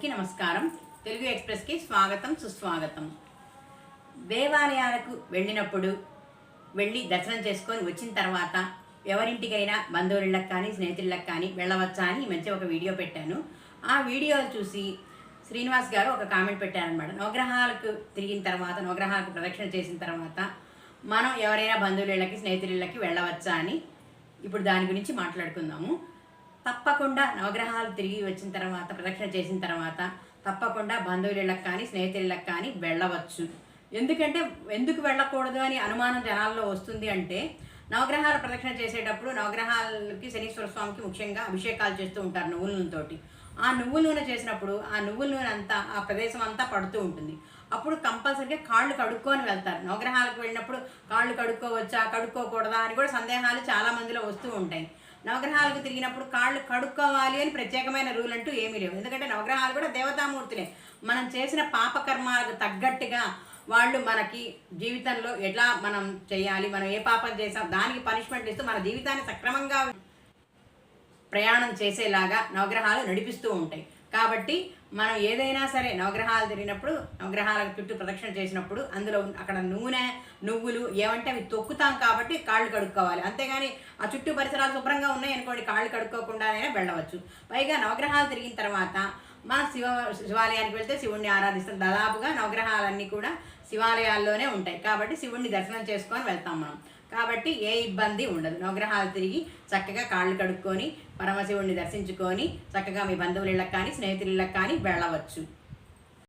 అందరికీ నమస్కారం. తెలుగు ఎక్స్ప్రెస్కి స్వాగతం సుస్వాగతం. దేవాలయాలకు వెళ్ళినప్పుడు వెళ్ళి దర్శనం చేసుకొని వచ్చిన తర్వాత ఎవరింటికైనా బంధువులకు కానీ స్నేహితులకు కానీ వెళ్ళవచ్చా అని ఈ మధ్య ఒక వీడియో పెట్టాను. ఆ వీడియో చూసి శ్రీనివాస్ గారు ఒక కామెంట్ పెట్టారనమాట నవగ్రహాలకు తిరిగిన తర్వాత నవగ్రహాలకు ప్రదక్షిణ చేసిన తర్వాత మనం ఎవరైనా బంధువులకి స్నేహితులకి వెళ్ళవచ్చా అని ఇప్పుడు దాని గురించి మాట్లాడుకుందాము. తప్పకుండా నవగ్రహాలు తిరిగి వచ్చిన తర్వాత ప్రదక్షిణ చేసిన తర్వాత తప్పకుండా బంధువులకు కానీ స్నేహితులకు కానీ వెళ్ళవచ్చు. ఎందుకంటే ఎందుకు వెళ్ళకూడదు అని అనుమానం జనాల్లో వస్తుంది అంటే నవగ్రహాల ప్రదక్షిణ చేసేటప్పుడు నవగ్రహాలకి శనీశ్వర స్వామికి ముఖ్యంగా అభిషేకాలు చేస్తూ ఉంటారు నువ్వుల నూనెతోటి ఆ నువ్వుల నూనె చేసినప్పుడు ఆ నువ్వుల నూనె అంతా ఆ ప్రదేశం అంతా పడుతూ ఉంటుంది. అప్పుడు కంపల్సరీగా కాళ్ళు కడుక్కొని వెళ్తారు. నవగ్రహాలకు వెళ్ళినప్పుడు కాళ్ళు కడుక్కోవచ్చా కడుక్కోకూడదా అని కూడా సందేహాలు చాలా మందిలో వస్తూ ఉంటాయి. నవగ్రహాలకు తిరిగినప్పుడు కాళ్ళు కడుక్కోవాలి అని ప్రత్యేకమైన రూల్ అంటూ ఏమీ లేవు. ఎందుకంటే నవగ్రహాలు కూడా దేవతామూర్తులే. మనం చేసిన పాపకర్మాలకు తగ్గట్టుగా వాళ్ళు మనకి జీవితంలో ఎట్లా మనం చేయాలి మనం ఏ పాపం చేసాం దానికి పనిష్మెంట్ ఇస్తూ మన జీవితాన్ని సక్రమంగా ప్రయాణం చేసేలాగా నవగ్రహాలు నడిపిస్తూ ఉంటాయి. కాబట్టి మనం ఏదైనా సరే నవగ్రహాలు తిరిగినప్పుడు నవగ్రహాల చుట్టూ ప్రదక్షిణ చేసినప్పుడు అందులో అక్కడ నూనె నువ్వులు ఏమంటే అవి తొక్కుతాం కాబట్టి కాళ్ళు కడుక్కోవాలి. అంతేగాని ఆ చుట్టూ పరిసరాలు శుభ్రంగా ఉన్నాయి అనుకోండి కాళ్ళు కడుక్కోకుండానే వెళ్ళవచ్చు. పైగా నవగ్రహాలు తిరిగిన తర్వాత మన శివ శివాలయానికి వెళ్తే శివుణ్ణి ఆరాధిస్తాం. దాదాపుగా నవగ్రహాలన్నీ కూడా శివాలయాల్లోనే ఉంటాయి. కాబట్టి శివుణ్ణి దర్శనం చేసుకొని వెళ్తాం మనం. కాబట్టి ఏ ఇబ్బంది ఉండదు. నవగ్రహాలు తిరిగి చక్కగా కాళ్ళు కడుక్కొని పరమశివుణ్ణి దర్శించుకొని చక్కగా మీ బంధువుల ఇళ్ళకి కానీ స్నేహితుల ఇళ్ళకి కానీ వెళ్ళవచ్చు.